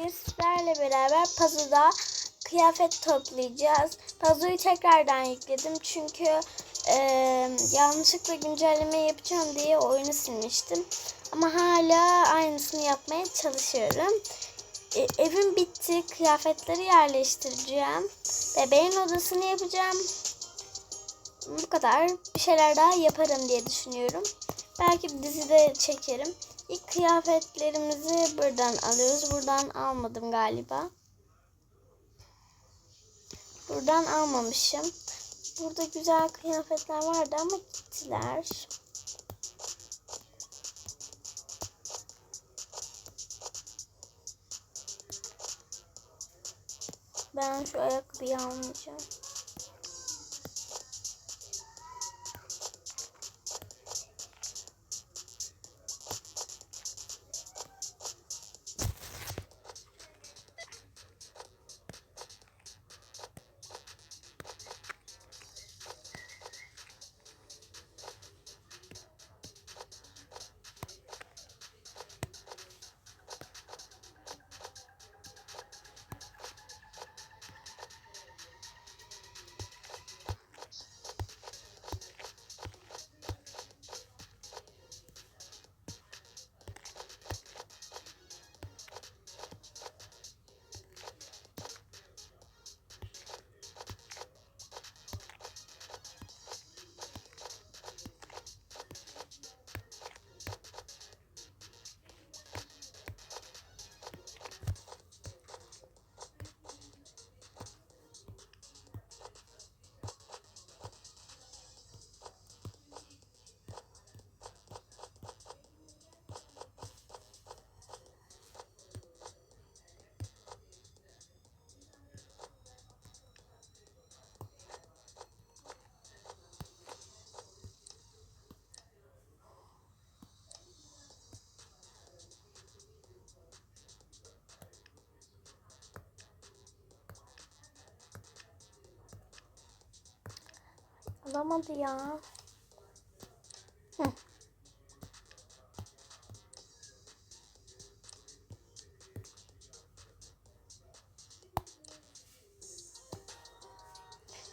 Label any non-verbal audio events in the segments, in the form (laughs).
bugün sizlerle beraber puzzle'da kıyafet toplayacağız. Puzzle'ı tekrardan yükledim çünkü e, yanlışlıkla güncelleme yapacağım diye oyunu silmiştim. Ama hala aynısını yapmaya çalışıyorum. E, evim bitti. Kıyafetleri yerleştireceğim. Bebeğin odasını yapacağım. Bu kadar. Bir şeyler daha yaparım diye düşünüyorum. Belki dizide çekerim. İlk kıyafetlerimizi buradan alıyoruz. Buradan almadım galiba. Buradan almamışım. Burada güzel kıyafetler vardı ama gittiler. Ben şu ayakkabıyı almayacağım. Alamadı ya. Hı.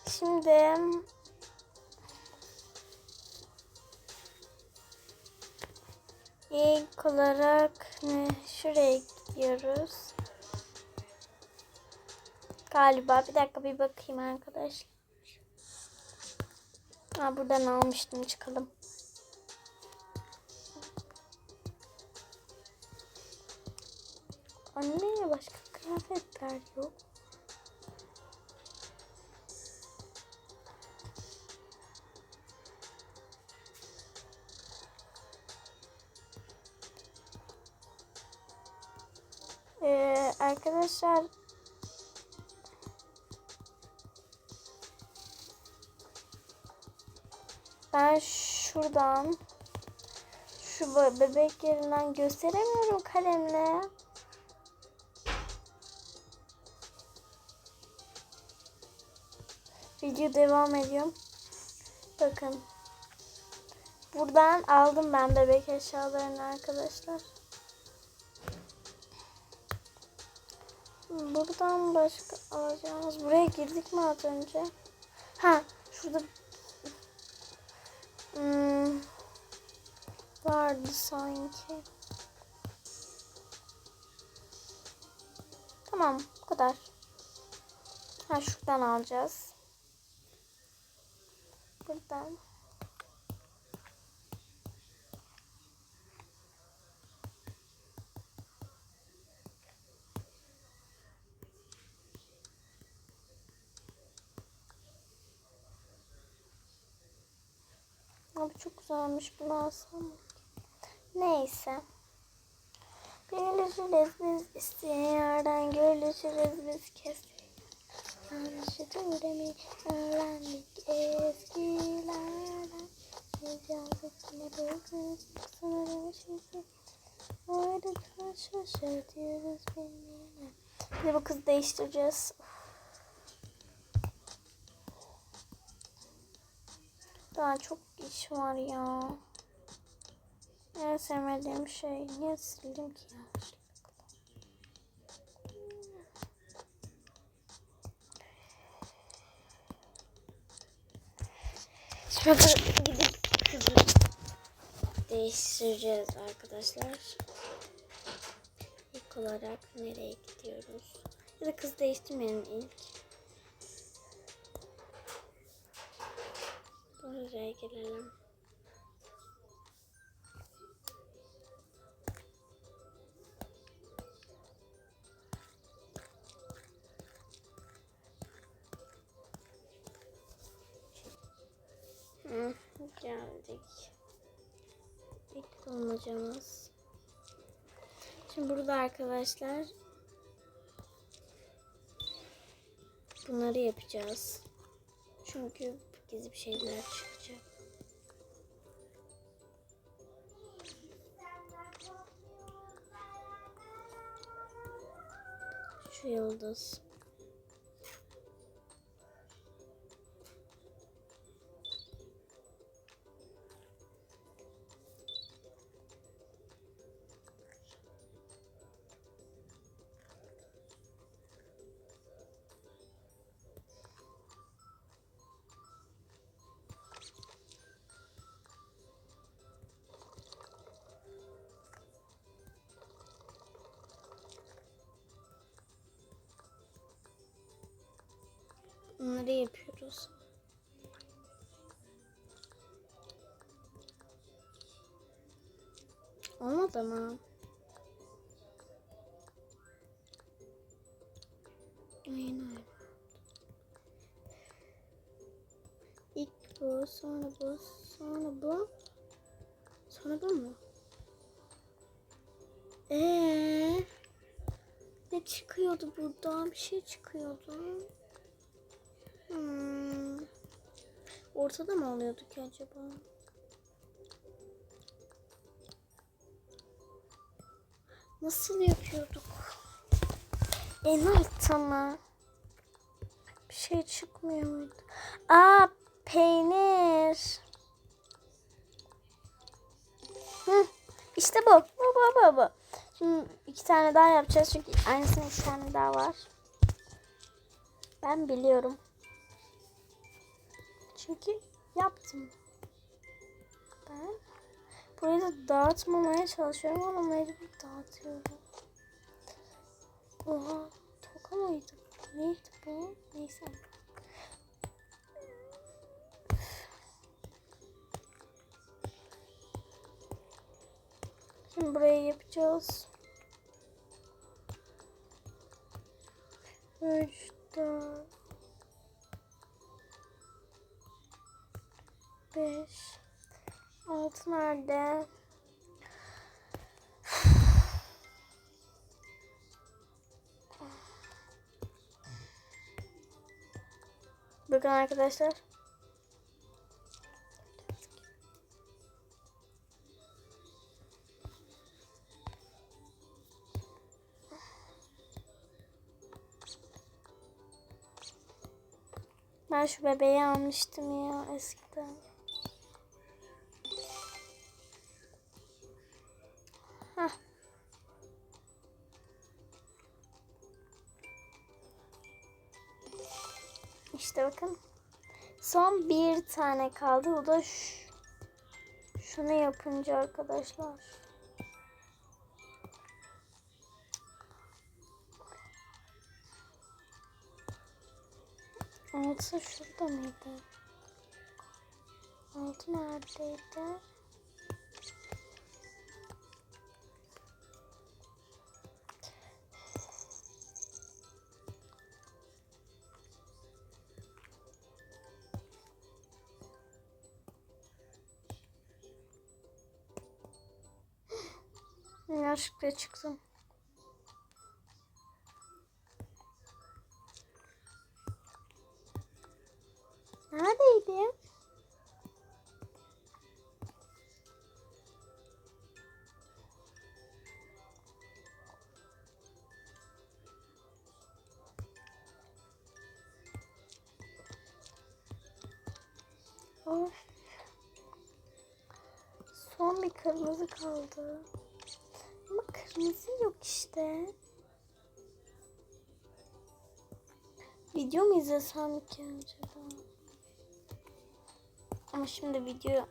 Şimdi ilk olarak ne şuraya gidiyoruz. Galiba bir dakika bir bakayım arkadaşlar. Ha, buradan almıştım çıkalım. Anne başka kıyafetler yok. Ee, arkadaşlar Ben şuradan şu be- bebek yerinden gösteremiyorum kalemle. Video devam ediyor. Bakın. Buradan aldım ben bebek eşyalarını arkadaşlar. Buradan başka alacağımız. Buraya girdik mi az önce? Ha, şurada Hmm, vardı sanki. Tamam bu kadar. Ha şuradan alacağız. Buradan. Abi çok güzelmiş bunu alsam? Neyse. Görüşürüz biz isteyen yerden görüşürüz biz kesin. Yanlışı mi öğrendik eskilerden. Biz yazdık yine bugün sanırım şimdi. Orada şaşırtıyoruz bilmeyene. De bu kızı değiştireceğiz. Daha çok iş var ya. En sevmediğim şey. Niye sildim ki ya? Şimdi gidip kızı değiştireceğiz arkadaşlar. İlk olarak nereye gidiyoruz? Ya da kız değiştirmeyelim ilk. Buraya gelelim. Geldik. İlk bulmacamız. Şimdi burada arkadaşlar bunları yapacağız. Çünkü gizli bir şeyler çıkacak. Yıldız. Bunları yapıyoruz. Olmadı mı? Aynen. İlk bu, sonra bu, sonra bu. Sonra bu mu? Ee, ne çıkıyordu buradan? Bir şey çıkıyordu. Hmm. Ortada mı oluyordu ki acaba? Nasıl yapıyorduk? Altta mı? Bir şey çıkmıyor muydu? Aa peynir. Hı, işte bu. Bu bu bu bu. Şimdi iki tane daha yapacağız çünkü aynısının iki tane daha var. Ben biliyorum. Çünkü yaptım. Ben burayı da dağıtmamaya çalışıyorum ama mecbur dağıtıyorum. Oha toka mıydı? Neydi bu? Neyse. Şimdi burayı yapacağız. Üç, dört, beş, altı nerede? Bakın arkadaşlar. Ben şu bebeği almıştım ya eskiden. İşte bakın. Son bir tane kaldı. O da şu. Şunu yapınca arkadaşlar. Altı şurada mıydı? Altı neredeydi? Yanlışlıkla çıktım. Neredeydim? Of. Son bir kırmızı kaldı. Kırmızı yok işte. Video mu izlesem ki acaba? Ama şimdi video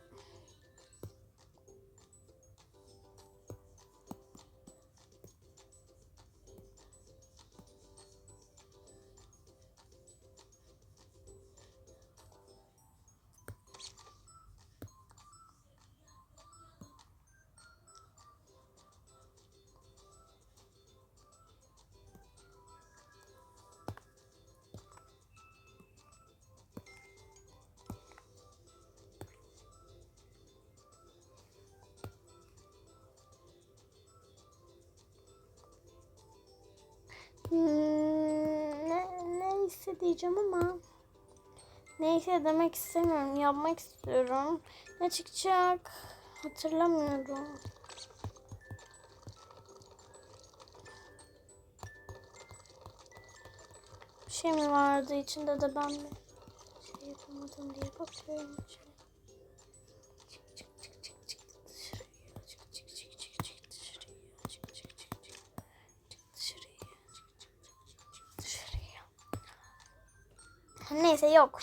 neyse diyeceğim ama neyse demek istemiyorum. Yapmak istiyorum. Ne çıkacak? Hatırlamıyorum. Bir şey mi vardı içinde de ben mi şey yapamadım diye bakıyorum. içine. Neyse yok.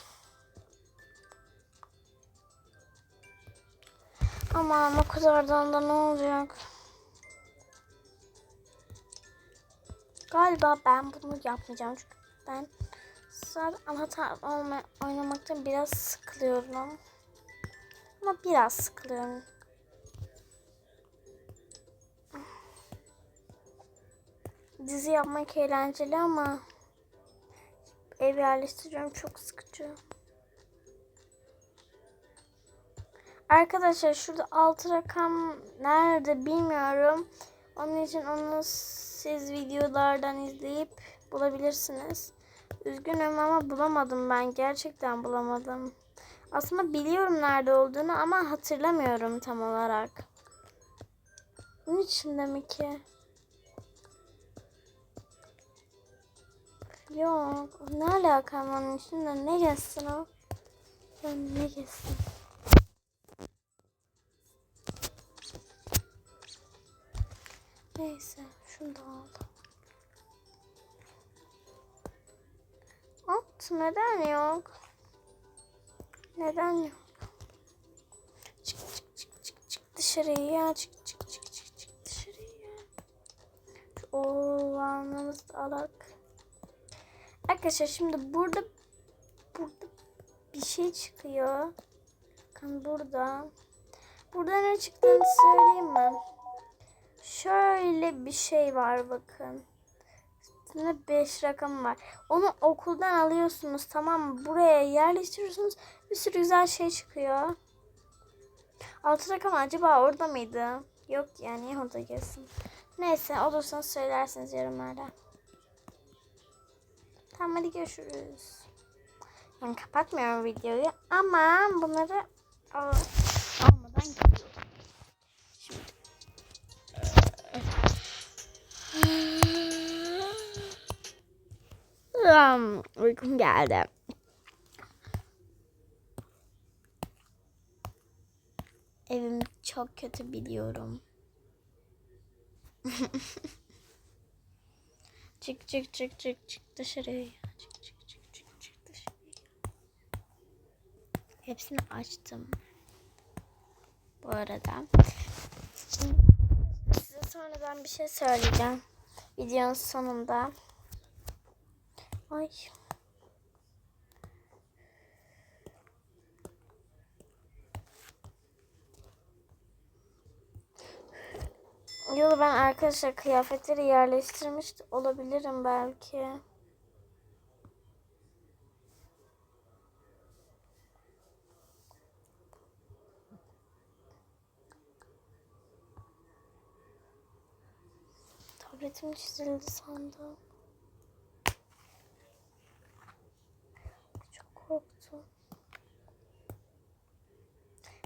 Aman o kadardan da ne olacak? Galiba ben bunu yapmayacağım çünkü ben zaten anahtar oynamaktan biraz sıkılıyorum. Ama biraz sıkılıyorum. Dizi yapmak eğlenceli ama ev yerleştiriyorum çok sıkıcı. Arkadaşlar şurada altı rakam nerede bilmiyorum. Onun için onu siz videolardan izleyip bulabilirsiniz. Üzgünüm ama bulamadım ben. Gerçekten bulamadım. Aslında biliyorum nerede olduğunu ama hatırlamıyorum tam olarak. Bunun içinde mi ki? Yok. Ne alaka onun içinde? Ne geçsin o? Ben ne geçsin? Neyse şunu da al. At neden yok? Neden yok? Çık çık çık çık çık dışarıya çık çık çık çık çık dışarıya. Şu oğlanımızı da alak. Arkadaşlar şimdi burada burada bir şey çıkıyor. Bakın burada. Burada ne çıktığını söyleyeyim mi? Şöyle bir şey var bakın. Üstünde 5 rakam var. Onu okuldan alıyorsunuz tamam mı? Buraya yerleştiriyorsunuz. Bir sürü güzel şey çıkıyor. 6 rakam acaba orada mıydı? Yok yani orada gelsin. Neyse olursanız söylersiniz yorumlarda. Tamam hadi görüşürüz. Yani kapatmıyorum videoyu ama bunları al almadan gidiyorum. Şimdi Um, uykum geldi. Evim çok kötü biliyorum. (laughs) çık çık çık çık çık dışarıya. Çık çık çık çık çık dışarıya. Hepsini açtım. Bu arada. Şimdi size sonradan bir şey söyleyeceğim. Videonun sonunda. Ay. Yolu ben arkadaşlar kıyafetleri yerleştirmiş olabilirim belki. Tabletim çizildi sandım. Çok korktum.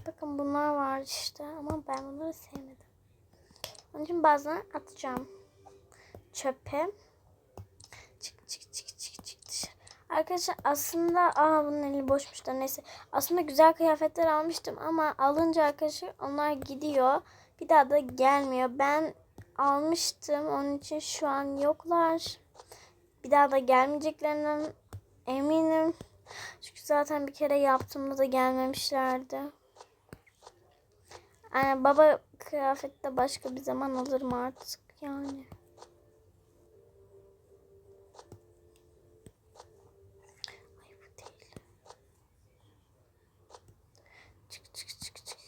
Bakın bunlar var işte ama ben bunları sevmedim. Onun için bazen atacağım. Çöpe. Çık çık çık çık çık dışarı. Arkadaşlar aslında aa bunun eli boşmuş da neyse. Aslında güzel kıyafetler almıştım ama alınca arkadaşlar onlar gidiyor. Bir daha da gelmiyor. Ben almıştım. Onun için şu an yoklar. Bir daha da gelmeyeceklerinden eminim. Çünkü zaten bir kere yaptığımda da gelmemişlerdi. Yani baba kıyafette başka bir zaman alırım artık yani. Ay bu değil. Çık çık çık çık.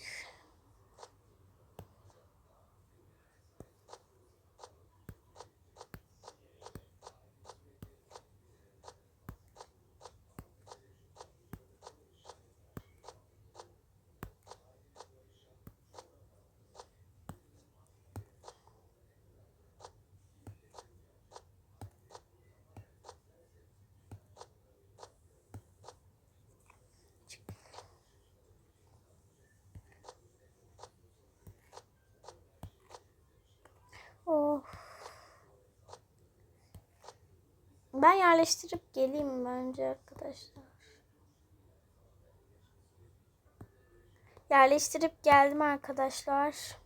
Of. Ben yerleştirip geleyim bence arkadaşlar. Yerleştirip geldim arkadaşlar.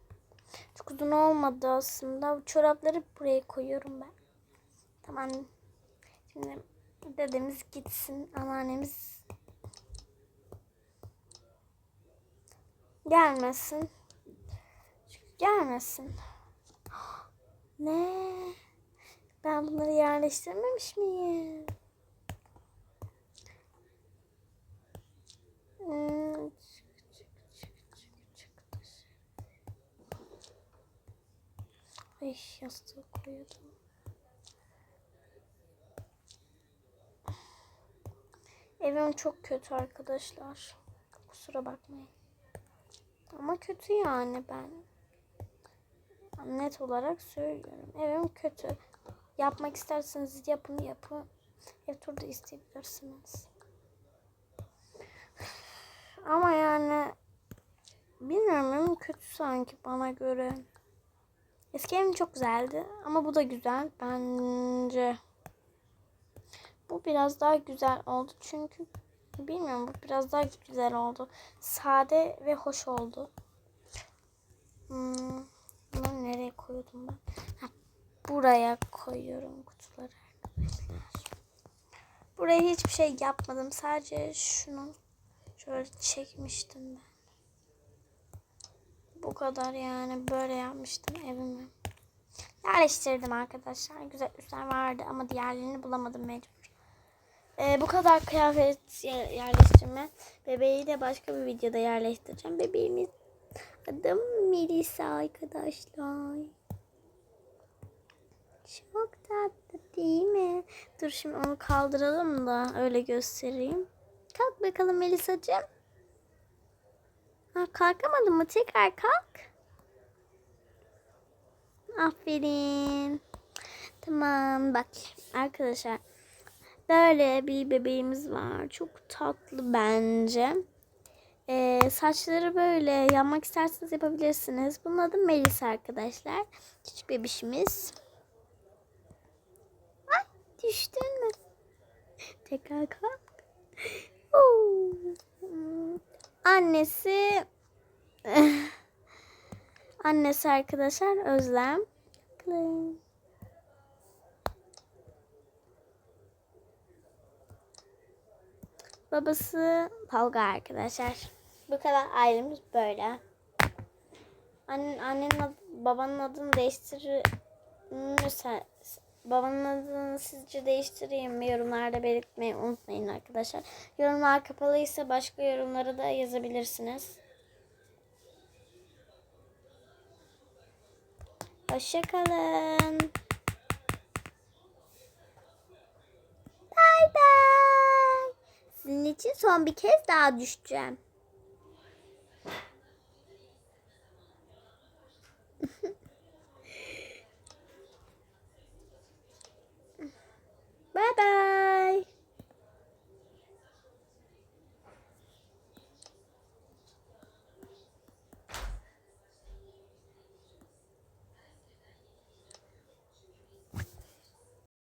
Çok uzun olmadı aslında. Bu çorapları buraya koyuyorum ben. Tamam. Şimdi dedemiz gitsin. Anneannemiz gelmesin. Gelmesin. (gasps) Ne? Ben bunları yerleştirmemiş miyim? Hmm, yastığı koyuyordum. Evim çok kötü arkadaşlar. Kusura bakmayın. Ama kötü yani ben. Net olarak söylüyorum. Evim kötü. Yapmak isterseniz yapın yapın. Ev turu da isteyebilirsiniz. (sighs) Ama yani bilmiyorum kötü sanki bana göre. Eski evim çok güzeldi ama bu da güzel bence. Bu biraz daha güzel oldu çünkü bilmiyorum bu biraz daha güzel oldu. Sade ve hoş oldu. Hmm. Bunları nereye koydum ben? Ha, buraya koyuyorum kutuları arkadaşlar. Buraya hiçbir şey yapmadım. Sadece şunu şöyle çekmiştim ben. Bu kadar yani böyle yapmıştım evimi. Yerleştirdim arkadaşlar. Güzel üstler vardı ama diğerlerini bulamadım mecbur. Ee, bu kadar kıyafet yerleştirme. Bebeği de başka bir videoda yerleştireceğim. Bebeğimiz Adım Melisa arkadaşlar. Çok tatlı değil mi? Dur şimdi onu kaldıralım da öyle göstereyim. Kalk bakalım Melisa'cığım. Ha, kalkamadın mı? Tekrar kalk. Aferin. Tamam bak arkadaşlar. Böyle bir bebeğimiz var. Çok tatlı bence. Ee, saçları böyle yapmak isterseniz yapabilirsiniz. Bunun adı Melisa arkadaşlar. Küçük bebişimiz. Düştün mü? (laughs) Tekrar kalk. Annesi (laughs) annesi arkadaşlar Özlem. Babası Tolga arkadaşlar. Bu kadar ailemiz böyle. Annen, annenin adı, babanın adını değiştirirse babanın adını sizce değiştireyim mi? Yorumlarda belirtmeyi unutmayın arkadaşlar. Yorumlar kapalıysa başka yorumları da yazabilirsiniz. Hoşçakalın. Bye bye. Sizin için son bir kez daha düşeceğim.